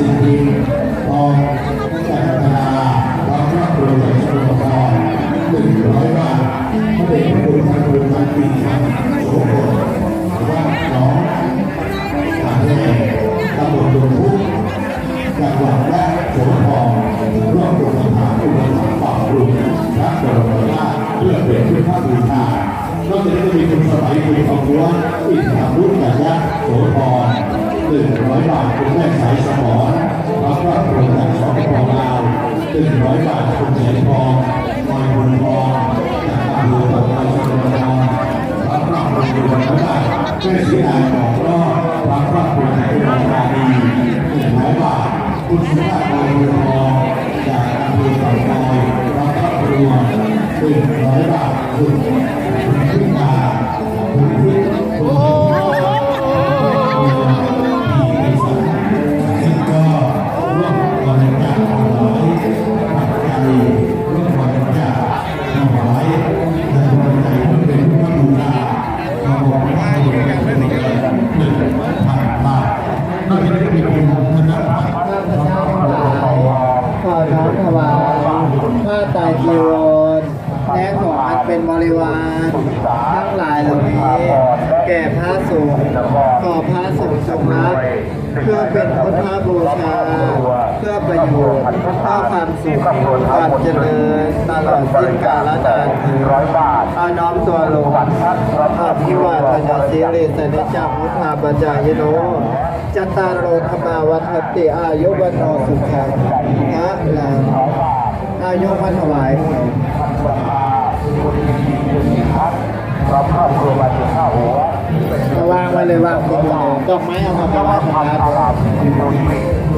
สิทธิ์ทองจันทนาพระครอบครัวจากชลบุรีหนึ่งร้อยบาทพระเดชพระคุณทางคุณพันปีโสพลหรือว่าน้องทางแรกตำบลดงพุกจังหวัดแรกโสธรร่วมกับสถานอุปถัมภ์ปรับปรุงพระบรมราชเพื่อเป็นพุทธบูชานอกจากนี้ก็มีคุณสมัยคุณทองล้วนอินทรรุ่นกัญญาโสธรหนึ่งร้อยบาทคุณแม่สายสมรพ หนึ่งร้อยบาทคุณแสนทองมอยบุญทองจากอำเภอปากพนังจังหวัดนครพระครอบครัวคุณร้อยบาทแม่สีดาหนองรอดพระครอบครัวจากอุดรธานีหนึ่งร้อยบาทคุณสุภาพบริทองจากอำเภอเต่างอยรับครอบครัวหนึ่งร้อยบาทคุณ ผ้าไตรจีวรและของอันเป็นบริวารทั้งหลายเหล่านี้ แก่พระสงฆ์ขอพระสงฆ์จงรับเพื่อเป็นพุทธบูชา เพื่อประโยชน์เพื่อความสุขความเจริญตลอดสิ้นกาลนานเถิดเอาน้อมตัวลงอภิวาทนาสิริสนิจังมุทธาปจายโน จัตารโรธรรมาวัฏติอายุวันโนสุขังพระลาอายุพันถวายเราครอบครัวมางข้าวหัวก็วางไว้เลยวางบนเลยดอกไม้เอามาเพระวาว่างบนทำอาลาบคุณ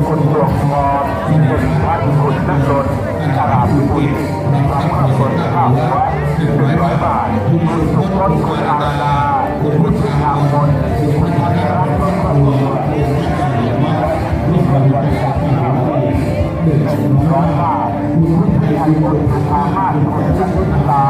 คุณปลวกทอคุณพัดคุณนักดนอาลาบคุณเราครอบครัวข้าวหัวหนึ่งร้อยบาทคุณสุพจน์คุณอาดา คุณอามาศคุณจันทุตา